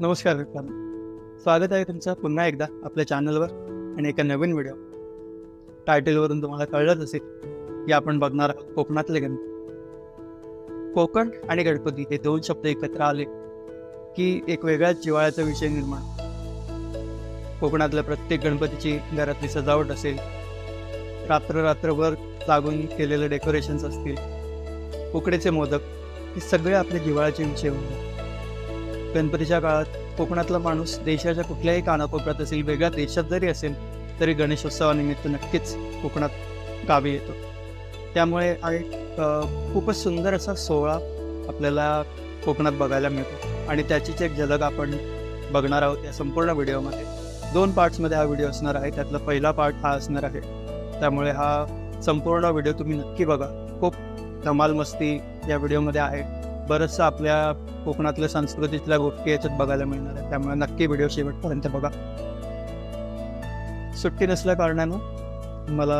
नमस्कार मित्रांनो. स्वागत आहे तुमचं पुन्हा एकदा आपल्या चॅनलवर आणि एका नवीन व्हिडिओ टायटलवरून तुम्हाला कळलंच असेल की आपण बघणार आहोत कोकणातले गणपती कोकण आणि गणपती हे दोन शब्द एकत्र आले की एक वेगळ्याच जिवाळ्याचा विषय निर्माण. कोकणातल्या प्रत्येक गणपतीची घरातली सजावट असेल रात्र रात्रभर लागून केलेले डेकोरेशन्स असतील उकडेचे मोदक हे सगळे आपल्या जिवाळ्याचे विषय होते. गणपतीच्या काळात कोकणातला माणूस देशाच्या कुठल्याही कानाकोपऱ्यात असेल वेगळ्या देशात जरी असेल तरी गणेशोत्सवानिमित्त नक्कीच कोकणात गावी येतो. त्यामुळे एक खूपच सुंदर असा सोहळा आपल्याला कोकणात बघायला मिळतो. आणि त्याचीच एक झलक आपण बघणार आहोत या संपूर्ण व्हिडिओमध्ये. दोन पार्ट्समध्ये हा व्हिडिओ असणार आहे त्यातला पहिला पार्ट हा असणार आहे. त्यामुळे हा संपूर्ण व्हिडिओ तुम्ही नक्की बघा. खूप धमाल मस्ती या व्हिडिओमध्ये आहे. बरंचसं आपल्या कोकणातल्या संस्कृतीतल्या गोष्टी याच्यात बघायला मिळणार आहे त्यामुळे नक्की व्हिडिओ शेवटपर्यंत बघा. सुट्टी नसल्या कारणानं मला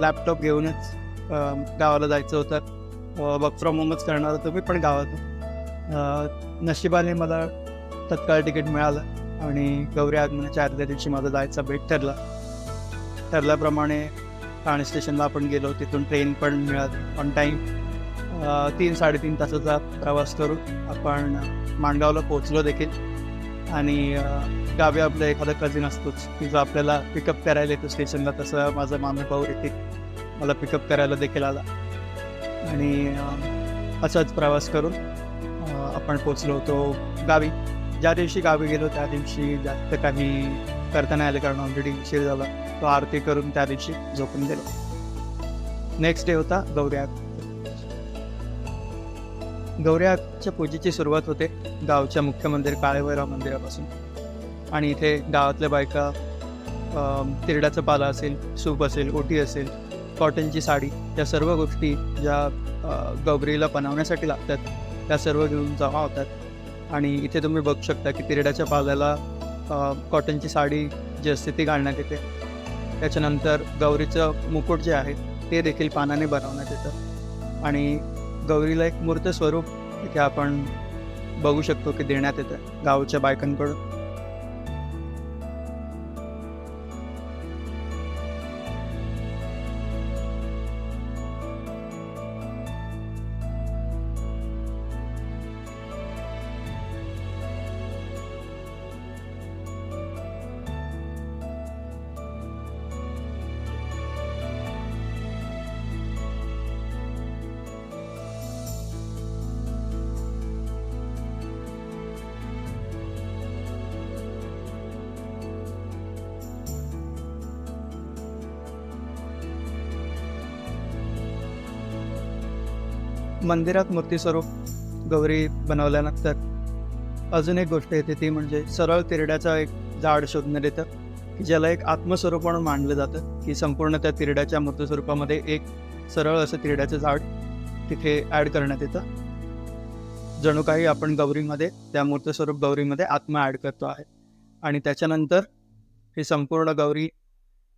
लॅपटॉप घेऊनच गावाला जायचं होतं. वर्क फ्रॉम होमच करणार होतो मी पण गावातून. नशिबाने मला तत्काळ तिकीट मिळालं आणि गौरी आगमनाच्या आदल्या दिवशी माझा जायचा भेट ठरला. ठरल्याप्रमाणे ठाणे स्टेशनला आपण गेलो. तिथून ट्रेन पण मिळाली. ऑन टाईम तीन साडेतीन तासाचा प्रवास करून आपण माणगावला पोहोचलो देखील. आणि गावी आपलं एखादा कझिन असतोच की जो आपल्याला पिकअप करायला येतो स्टेशनला तसं माझा मामे भाऊ येते. मला पिकअप करायला देखील आला. आणि असाच प्रवास करून आपण पोचलो होतो गावी. ज्या दिवशी गावी गेलो त्या दिवशी जास्त काही करता नाही आलं कारण ऑलरेडी उशीर झाला. तो आरती करून त्या दिवशी झोपून गेलो. नेक्स्ट डे होता गौरी गौऱ्याच्या पूजेची सुरुवात होते गावच्या मुख्य मंदिर काळेभैरव मंदिरापासून. आणि इथे गावातल्या बायका अम, तिरड्याचा पाला असेल सूप असेल ओटी असेल कॉटनची साडी या सर्व गोष्टी ज्या गौरीला बनवण्यासाठी लागतात त्या सर्व घेऊन जमा होतात. आणि इथे तुम्ही बघू शकता की तिरड्याच्या पाल्याला कॉटनची साडी जी असते ती घालण्यात येते. त्याच्यानंतर गौरीचं मुकुट जे आहे ते देखील पानाने बनवण्यात येतं. आणि गौरीला एक मूर्त स्वरूप इथे आपण बघू शकतो की देण्यात येतं. गावच्या बायकांकडून. मंदिरात मूर्तीस्वरूप गौरी बनवल्यानंतर अजून एक गोष्ट येते ती म्हणजे सरळ तिरड्याचा एक झाड शोधण्यात येतं की ज्याला एक आत्मस्वरूप म्हणून मानलं जातं की संपूर्ण त्या तिरड्याच्या मूर्तीस्वरूपामध्ये एक सरळ असं तिरड्याचं झाड तिथे ॲड करण्यात येतं. जणू काही आपण गौरीमध्ये त्या मूर्तस्वरूप गौरीमध्ये आत्मा ॲड करतो आहे. आणि त्याच्यानंतर ही संपूर्ण गौरी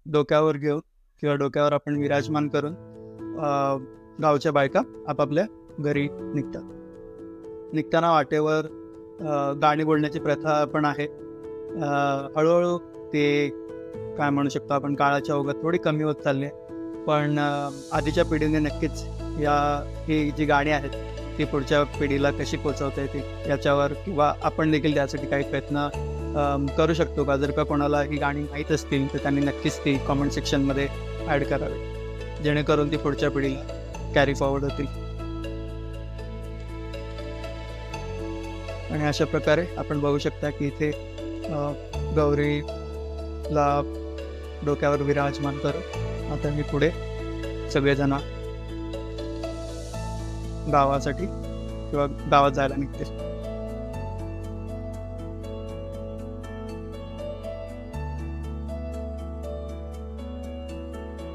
डोक्यावर घेऊन किंवा डोक्यावर आपण विराजमान करून गावच्या बायका आपापल्या घरी निघतात. निघताना वाटेवर गाणी बोलण्याची प्रथा पण आहे. हळूहळू ते काय म्हणू शकतो आपण काळाच्या ओघात थोडी कमी होत चालली आहे. पण आधीच्या पिढीने नक्कीच या ही जी गाणी आहेत ती पुढच्या पिढीला कशी पोचवता येते याच्यावर किंवा आपण देखील त्यासाठी काही प्रयत्न करू शकतो का? जर का कोणाला ही गाणी माहीत असतील तर त्यांनी नक्कीच ती कॉमेंट सेक्शनमध्ये ॲड करावी. जेणेकरून ती पुढच्या पिढीला कॅरी फॉरवर्ड होतील. आणि अशा प्रकारे आपण बघू शकता की इथे गौरीला डोक्यावर विराजमान करू आता मी पुढे सगळेजण गावासाठी किंवा गावात जायला निघते.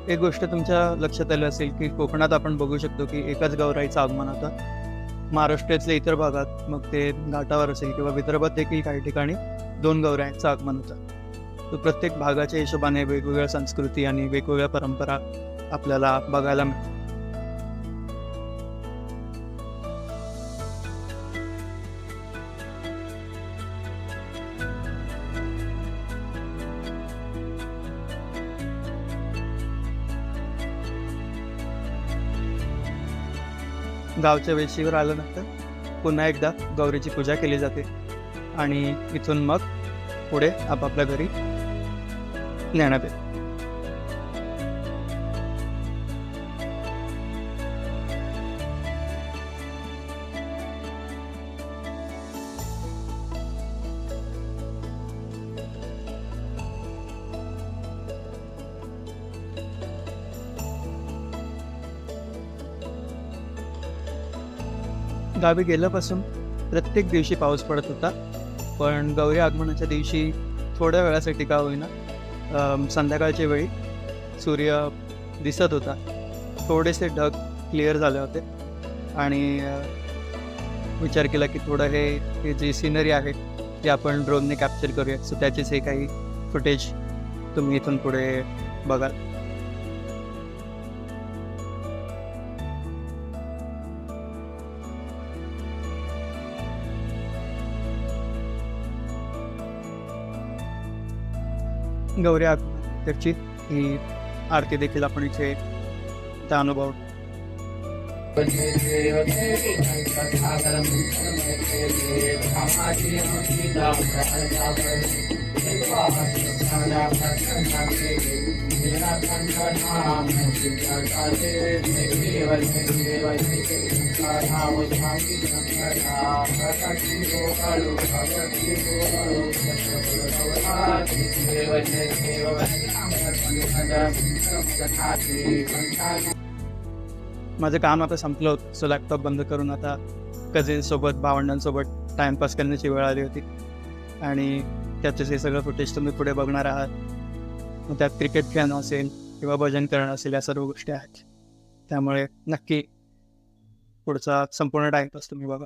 एक गोष्ट तुमच्या लक्षात आली असेल की कोकणात आपण बघू शकतो की एकाच गौराईचं आगमन होतं. महाराष्ट्रातल्या इतर भागात मग ते घाटावर असेल किंवा विदर्भात देखील काही ठिकाणी दोन गौरायांचं आगमन होतं. तर प्रत्येक भागाच्या हिशोबाने वेगवेगळ्या संस्कृती आणि वेगवेगळ्या परंपरा आपल्याला बघायला मिळतात. गावच्या वेशीवर आल्यानंतर पुन्हा एकदा गौरीची पूजा केली जाते. आणि इथून मग पुढे आपापल्या घरी नेण्यात येते. गावी गेल्यापासून प्रत्येक दिवशी पाऊस पडत होता. पण गौरी आगमनाच्या दिवशी थोड्या वेळासाठी का होईना संध्याकाळच्या वेळी सूर्य दिसत होता. थोडेसे ढग क्लिअर झाले होते. आणि विचार केला की थोडं हे हे जी सिनरी आहे ती आपण ड्रोनने कॅप्चर करूया सो त्याचेच हे काही फुटेज तुम्ही इथून पुढे बघाल. गौरी त्याची ही आरती देखील आपण इथे त्या अनुभव माझं काम आता संपलं होतं. सो लॅपटॉप बंद करून आता कझिनसोबत भावंडांसोबत टाइमपास करण्याची वेळ आली होती. आणि त्याचं हे सगळं फुटेज तुम्ही पुढे बघणार आहात. मग त्यात क्रिकेट खेळणं असेल किंवा भजन करणं असेल या सर्व गोष्टी आहेत. त्यामुळे नक्की पुढचा संपूर्ण टाइमपास तुम्ही बघा.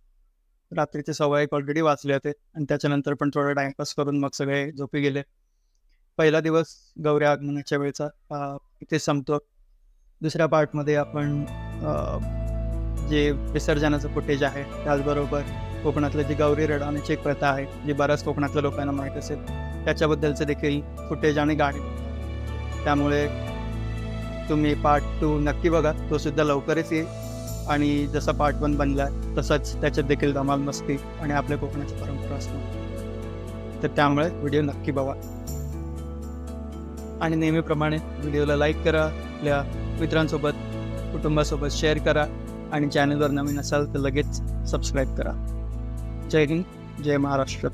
रात्रीचे सव्वा एक ऑलरेडी वाचले होते. आणि त्याच्यानंतर पण थोडं टाइमपास करून मग सगळे झोपी गेले. पहिला दिवस गौरी आगमनाच्या वेळचा इथे संपतो. दुसऱ्या पार्टमध्ये आपण जे विसर्जनाचं फुटेज आहे त्याचबरोबर कोकणातलं जी गौरी रडवण्याची एक प्रथा आहे जी बऱ्याच कोकणातल्या लोकांना माहीत असेल त्याच्याबद्दलचं देखील फुटेज आणि गाणी त्यामुळे तुम्ही पार्ट टू नक्की बघा. तो सुद्धा लवकरच येईल. आणि जसा पार्ट वन बनला तसंच त्याच्यात देखील धमाल मस्ती आणि आपल्या कोकणाची परंपरा असतो. तर त्यामुळे व्हिडिओ नक्की बघा. आणि नेहमीप्रमाणे व्हिडिओला लाईक करा आपल्या मित्रांसोबत कुटुंबासोबत शेअर करा आणि चॅनलवर नवीन असाल तर लगेच सबस्क्राईब करा. जय हिंद जय महाराष्ट्र.